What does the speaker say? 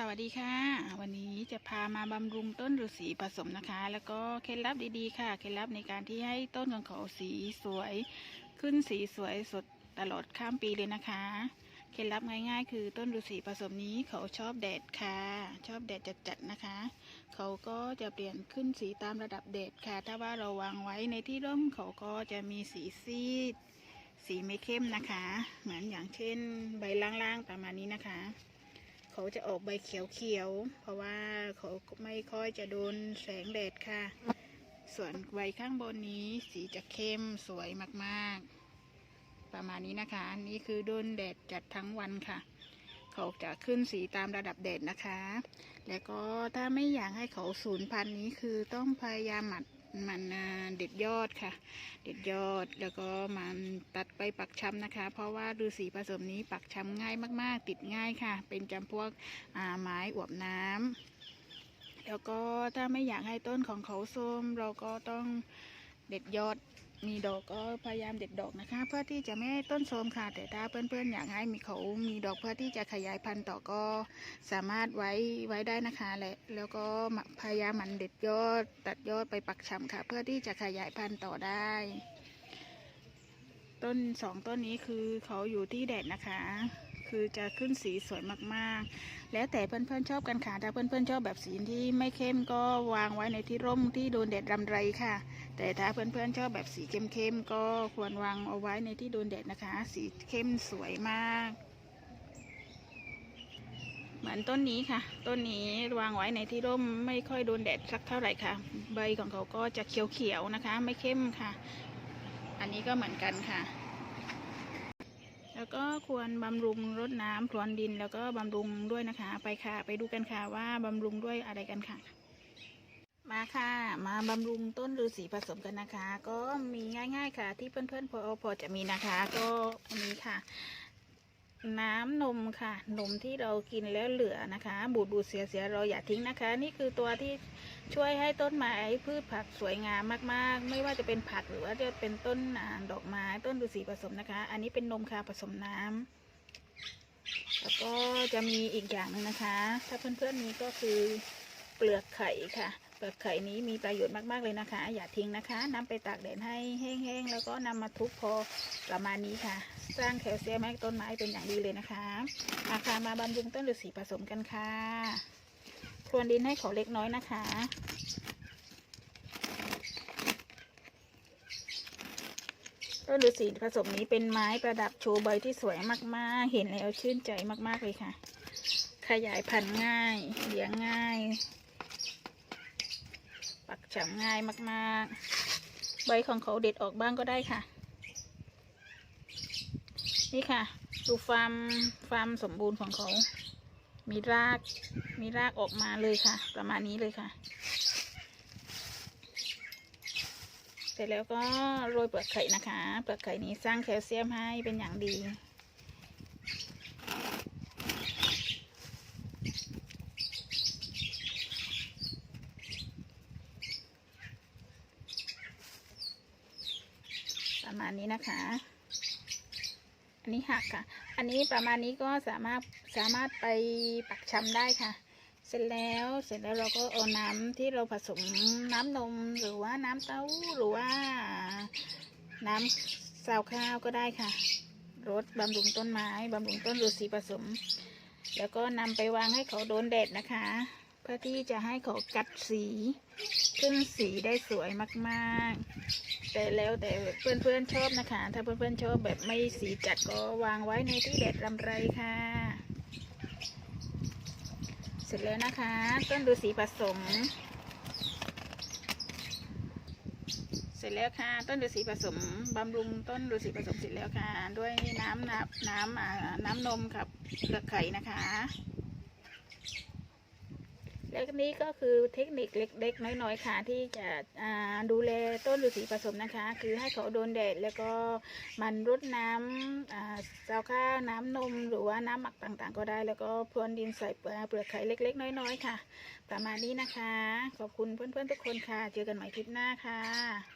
สวัสดีค่ะ วันนี้จะพามาบำรุงต้นฤาษีผสมนะคะ แล้วก็เคล็ดลับดีๆค่ะ เคล็ดลับในการที่ให้ต้นของเขาสีสวย ขึ้นสีสวยสดตลอดข้ามปีเลยนะคะ เคล็ดลับง่ายๆ คือต้นฤาษีผสมนี้เขาชอบแดดค่ะ ชอบแดดจัดๆนะคะ เขาก็จะเปลี่ยนขึ้นสีตามระดับแดดค่ะ ถ้าว่าเราวางไว้ในที่ร่มเขาก็จะมีสีซีด สีไม่เข้มนะคะ เหมือนอย่างเช่น ใบล่างๆประมาณนี้นะคะ เขาจะออกใบเขียวๆ เพราะว่าเขาไม่ค่อยจะโดนแสงแดดค่ะ ส่วนใบข้างบนนี้สีจะเข้มสวยมากๆ ประมาณนี้นะคะนี่คือโดนแดดจัดทั้งวันค่ะ เขาจะขึ้นสีตามระดับแดดนะคะ แล้วก็ถ้าไม่อยากให้เขาสูญพันธุ์นี้คือต้องพยายามหมัด มันเด็ดยอดค่ะ เด็ดยอดแล้วก็มันตัดไปปักช้ำนะคะ เพราะว่าฤาษีผสมนี้ปักช้ำง่ายมาก ๆ ติดง่ายค่ะ เป็นจำพวกไม้อวบน้ำแล้วก็ถ้าไม่อยากให้ต้นของเขาโทรมเราก็ต้องเด็ดยอด มีดอกก็พยายามเด็ดดอกนะคะ เพื่อที่จะไม่ให้ต้นโทรมค่ะ แต่ถ้าเพื่อนๆอยากให้มีเขามีดอกเพื่อที่จะขยายพันธุ์ต่อก็สามารถไว้ไว้ได้นะคะและแล้วก็พยายามมันเด็ดยอดตัดยอดไปปักช้ำค่ะ เพื่อที่จะขยายพันธุ์ต่อได้ ต้นสองต้นนี้คือเขาอยู่ที่แดดนะคะ คือจะขึ้นสีสวยมากๆ แล้วแต่เพื่อนๆชอบกันค่ะ ถ้าเพื่อนๆชอบแบบสีที่ไม่เข้มก็วางไว้ในที่ร่มที่โดนแดดรำไรค่ะ แต่ถ้าเพื่อนๆชอบแบบสีเข้มๆก็ควรวางเอาไว้ในที่โดนแดดนะคะ สีเข้มสวยมากเหมือนต้นนี้ค่ะ ต้นนี้วางไว้ในที่ร่มไม่ค่อยโดนแดดสักเท่าไหร่ค่ะ ใบของเขาก็จะเขียวๆนะคะ ไม่เข้มค่ะ อันนี้ก็เหมือนกันค่ะ แล้วก็ควรบำรุงรดน้ำพรวนดิน แล้วก็บำรุงด้วยนะคะ ไปค่ะ ไปดูกันค่ะว่าบำรุงด้วยอะไรกันค่ะ มาค่ะ มาบำรุงต้นฤาษีผสมกันนะคะ ก็มีง่าย ๆค่ะ ที่เพื่อนๆพอพอจะมีนะคะ ก็มีค่ะ น้ำนมค่ะ นมที่เรากินแล้วเหลือนะคะ บูดบูดเสียเสียเราอย่าทิ้งนะคะ นี่คือตัวที่ช่วยให้ต้นไม้พืชผักสวยงามมากๆ ไม่ว่าจะเป็นผักหรือว่าจะเป็นต้นอ่าดอกไม้ต้นฤาษีผสมนะคะ อันนี้เป็นนมค่ะผสมน้ำแล้วก็จะมีอีกอย่างหนึงนะคะ ถ้าเพื่อนๆมีก็คือเปลือกไข่ค่ะ เปลือกไข่นี้มีประโยชน์มาก ๆ เลยนะคะ อย่าทิ้งนะคะนำไปตากแดดให้แห้งๆ แล้วก็นำมาทุบพอประมาณนี้ค่ะ สร้างแคลเซียมให้ต้นไม้เป็นอย่างดีเลยนะคะอาคามาบำรุงต้นฤาษีผสมกันค่ะพรวนดินให้เขาเล็กน้อยนะคะต้นฤาษีผสมนี้เป็นไม้ประดับโชว์ใบที่สวยมาก ๆ เห็นแล้วชื่นใจมาก ๆ เลยค่ะ ขยายพันธุ์ง่ายเลี้ยงง่าย ฉำง่ายมากๆ ใบของเขาเด็ดออกบ้างก็ได้ค่ะ นี่ค่ะ ดูฟาร์มฟาร์มสมบูรณ์ของเขา มีราก มีรากออกมาเลยค่ะ ประมาณนี้เลยค่ะ เสร็จแล้วก็โรยเปลือกไข่นะคะ เปลือกไข่นี้สร้างแคลเซียมให้เป็นอย่างดี ประมาณนี้นะคะ อันนี้หักค่ะ อันนี้ประมาณนี้ก็สามารถสามารถไปปักชำได้ค่ะ เสร็จแล้วเสร็จแล้วเราก็เอาน้ำที่เราผสมน้ำนมหรือว่าน้ำเต้าหรือว่าน้ำซาวข้าวก็ได้ค่ะรดบำรุงต้นไม้บำรุงต้นฤาษีผสม แล้วก็นำไปวางให้เขาโดนแดดนะคะ พื่อที่จะให้เขากัดสี ขึ้นสีได้สวยมากๆ แต่แล้วแต่เพื่อนๆชอบนะคะ ถ้าเพื่อนๆชอบแบบไม่สีจัดก็วางไว้ในที่แดดรำไรค่ะ เสร็จแล้วนะคะ ต้นฤาษีผสม เสร็จแล้วค่ะ ต้นฤาษีผสมบำรุงต้นฤาษีผสมเสร็จแล้วค่ะ ด้วยน้ำน้ำน้ำน้ำนมกับเปลือกไข่นะคะ แล้วนี้ก็คือเทคนิคเล็กๆ น้อยๆค่ะที่จะดูแลต้นฤาษีผสมนะคะ คือให้เขาโดนแดดแล้วก็มันรดน้ำเจ้าข้าวน้ำนมหรือว่าน้ำหมักต่างๆ ก็ได้ แล้วก็พรวนดินใส่เปลือกไข่เล็ก ๆ น้อยๆค่ะ ประมาณนี้นะคะ ขอบคุณเพื่อนๆทุกคนค่ะ เจอกันใหม่คลิปหน้าค่ะ